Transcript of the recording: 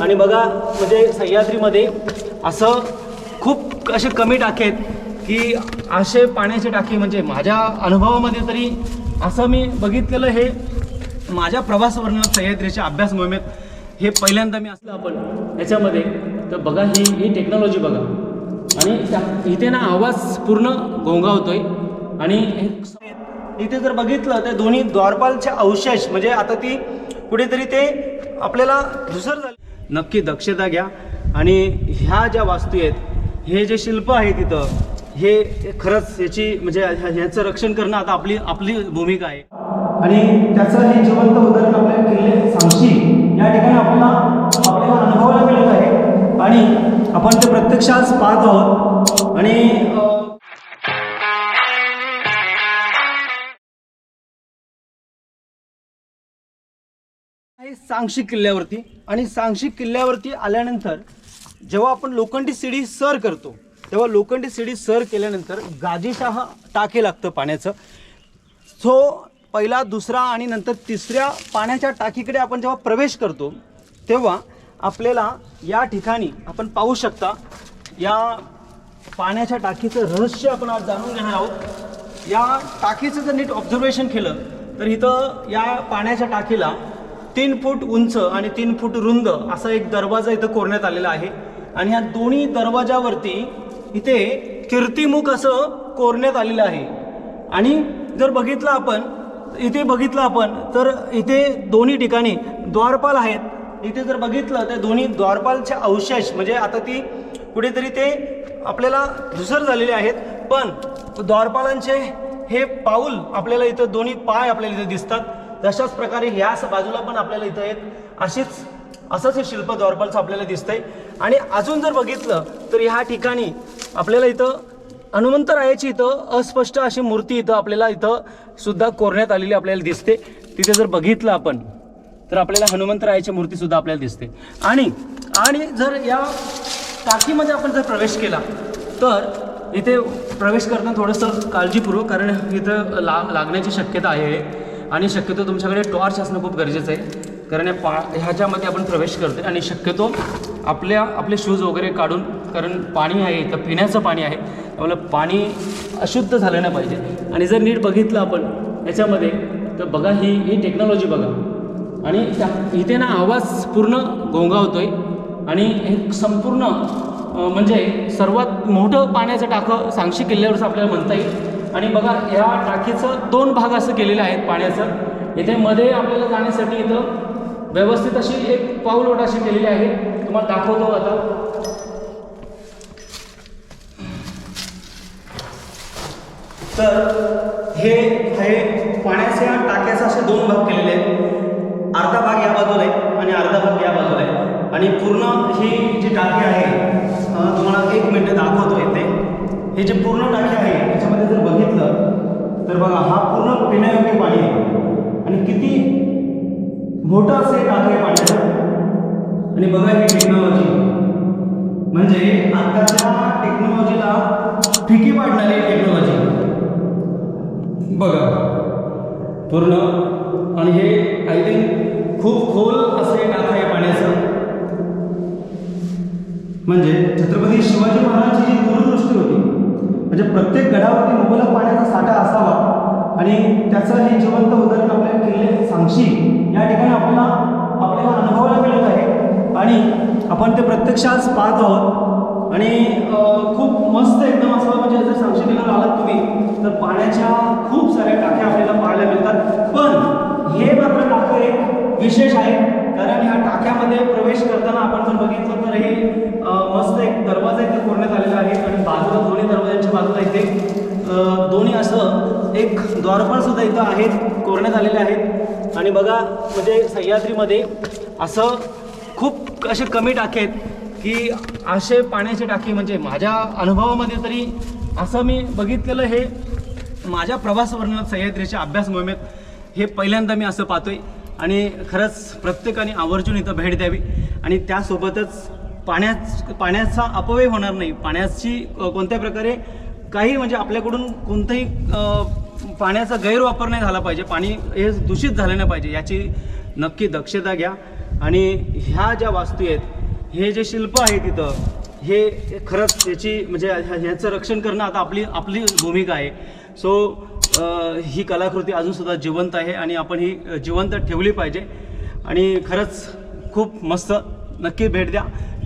आणि बघा म्हणजे सह्याद्रीमध्ये असं खूप असे कमी टाके आहेत की असे पाण्याचे टाके म्हणजे माझ्या अनुभवामध्ये तरी असं मी बघितलेलं हे माझ्या प्रवास सह्याद्रीच्या अभ्यास मोहिमेत हे पहिल्यांदा मी असलं आपण याच्यामध्ये. तर बघा ही ही टेक्नॉलॉजी बघा. आणि त्या- इथे ना आवाज पूर्ण घोंगावतोय आणि इथे जर बघितलं तर दोन्ही द्वारपालचे अवशेष म्हणजे आता ती कुठेतरी ते आपल्याला धुसर झाले. नक्की दक्षता घ्या. आणि ह्या ज्या वास्तू आहेत हे जे शिल्प आहे तिथं हे खरंच याची म्हणजे ह्याचं रक्षण करणं आता आपली आपली भूमिका आहे. आणि त्याचं हे जिवंत उदाहरण आपल्या किल्ले सांगशी या ठिकाणी आपल्याला आपल्याला अनुभवायला मिळत आहे. आणि आपण ते प्रत्यक्षात पाहत आहोत. आणि सांगशी किल्ल्यावरती आणि सांगशी किल्ल्यावरती आल्यानंतर जेव्हा आपण लोखंडी सिडी सर करतो तेव्हा लोखंडी सिडी सर केल्यानंतर गाजीशाह टाके लागतं पाण्याचं. सो पहिला दुसरा आणि नंतर तिसऱ्या पाण्याच्या टाकीकडे आपण जेव्हा प्रवेश करतो तेव्हा आपल्याला या ठिकाणी आपण पाहू शकता या पाण्याच्या टाकीचं रहस्य आपण आज जाणून घेणार आहोत. या टाकीचं जर नीट ऑब्झर्वेशन केलं तर इथं या पाण्याच्या टाकीला तीन फूट उंच आणि तीन फूट रुंद असा एक दरवाजा इथं कोरण्यात आलेला आहे. आणि ह्या दोन्ही दरवाजावरती इथे कीर्तिमुख असं कोरण्यात आलेलं आहे. आणि जर बघितलं आपण इथे बघितलं आपण तर इथे दोन्ही ठिकाणी द्वारपाल आहेत. इथे जर बघितलं तर दोन्ही द्वारपालचे अवशेष म्हणजे आता ती कुठेतरी ते आपल्याला धुसर झालेले आहेत. पण द्वारपालांचे हे पाऊल आपल्याला इथं दोन्ही पाय आपल्याला इथे दिसतात. तशाच प्रकारे ह्याच बाजूला पण आपल्याला इथं एक अशीच असंच हे शिल्प द्वारपालचं आपल्याला दिसतंय. आणि अजून जर बघितलं तर ह्या ठिकाणी आपल्याला इथं हनुमंतरायाची इथं अस्पष्ट अशी मूर्ती इथं आपल्याला इथं सुद्धा कोरण्यात आलेली आपल्याला दिसते. तिथे जर बघितलं आपण तर आपल्याला हनुमंतरायाची मूर्ती सुद्धा आपल्याला दिसते. आणि आणि जर या टाकीमध्ये आपण जर प्रवेश केला तर इथे प्रवेश करणं थोडंसं काळजीपूर्वक कारण इथं ला लागण्याची शक्यता आहे. आणि शक्यतो तुमच्याकडे टॉर्च असणं खूप गरजेचं आहे. कारण या पा ह्याच्यामध्ये आपण प्रवेश करतो आणि शक्यतो आपल्या आपले शूज वगैरे काढून कारण पाणी आहे इथं पिण्याचं पाणी आहे. त्यामुळे पाणी अशुद्ध झालं नाही पाहिजे. आणि जर नीट बघितलं आपण याच्यामध्ये तर बघा ही ही टेक्नॉलॉजी बघा. आणि त्या इथे ना आवाज पूर्ण घोंगावतोय आणि हे संपूर्ण म्हणजे सर्वात मोठं पाण्याचं टाकं सांगशी किल्ल्यावरचं आपल्याला म्हणता येईल. आणि बघा ह्या टाकीचं दोन भाग असं केलेलं आहेत पाण्याचं. इथे मध्ये आपल्याला जाण्यासाठी इथं व्यवस्थित अशी एक पाऊलवाट अशी केलेली आहे. तुम्हाला दाखवतो आता. तर हे हे पाण्याच्या टाक्याचे असे दोन भाग केलेले आहेत. अर्धा भाग या बाजूला आहे आणि अर्धा भाग या बाजूला आहे. आणि पूर्ण ही जी टाकी आहे तुम्हाला एक मिनटं दाखवतो हे जे पूर्ण टाकी आहे याच्यामध्ये जर बघितलं तर बघा हा पूर्ण पिण्यायोग्य पाणी आहे. आणि किती मोठं असं हे टाकी आहे पाण्याचं. आणि बघा ही टेक्नॉलॉजी म्हणजे आताच्या टेक्नॉलॉजीला फिकी पाडणारी टेक्नॉलॉजी बघा. पूर्ण. आणि हे आय थिंक खूप खोल असे हे टाक आहे पाण्याचं. म्हणजे छत्रपती शिवाजी महाराजांची जी दूरदृष्टी होती म्हणजे प्रत्येक गडावरती मुबलक पाण्याचा साठा असावा आणि त्याचं हे जिवंत उदाहरण आपल्याला किल्ले सांगशी या ठिकाणी आपल्याला आपल्याला अनुभवायला मिळत आहे. आणि आपण ते प्रत्यक्षात पाहत आहोत. आणि खूप मस्त एकदम असं म्हणजे जर सांगशी ठिकाणी आलात तुम्ही तर पाण्याच्या खूप साऱ्या टाक्या आपल्याला पाहायला मिळतात. पण हे मात्र टाकं एक विशेष आहे कारण ह्या टाक्यामध्ये प्रवेश करताना आपण जर बघितलं तर हे मस्त एक दरवाजा इथे कोरण्यात आलेला आहे. दोन्ही बाजूला इथे दोन्ही असं एक द्वारपाल सुद्धा इथं आहेत कोरण्यात आलेले आहेत. आणि बघा म्हणजे सह्याद्रीमध्ये असं खूप असे कमी टाके आहेत की असे पाण्याचे टाकी म्हणजे माझ्या अनुभवामध्ये तरी असं मी बघितलेलं हे माझ्या प्रवास वर्णनात सह्याद्रीच्या अभ्यास मोहिमेत हे पहिल्यांदा मी असं पाहतोय. आणि खरंच प्रत्येकाने आवर्जून इथं भेट द्यावी. आणि त्यासोबतच पाण्याच पाण्याचा अपव्यय होणार नाही. पाण्याची कोणत्या प्रकारे काही म्हणजे आपल्याकडून कोणतंही पाण्याचा गैरवापर नाही झाला पाहिजे. पाणी हे दूषित झालं नाही पाहिजे. याची नक्की दक्षता घ्या. आणि ह्या ज्या वास्तू आहेत हे जे शिल्प आहे तिथं हे खरंच याची म्हणजे ह्याचं रक्षण करणं आता आपली आपली भूमिका आहे. सो ही कलाकृती अजूनसुद्धा जिवंत आहे आणि आपण ही जिवंत ठेवली पाहिजे. आणि खरंच खूप मस्त नक्की भेट द्या.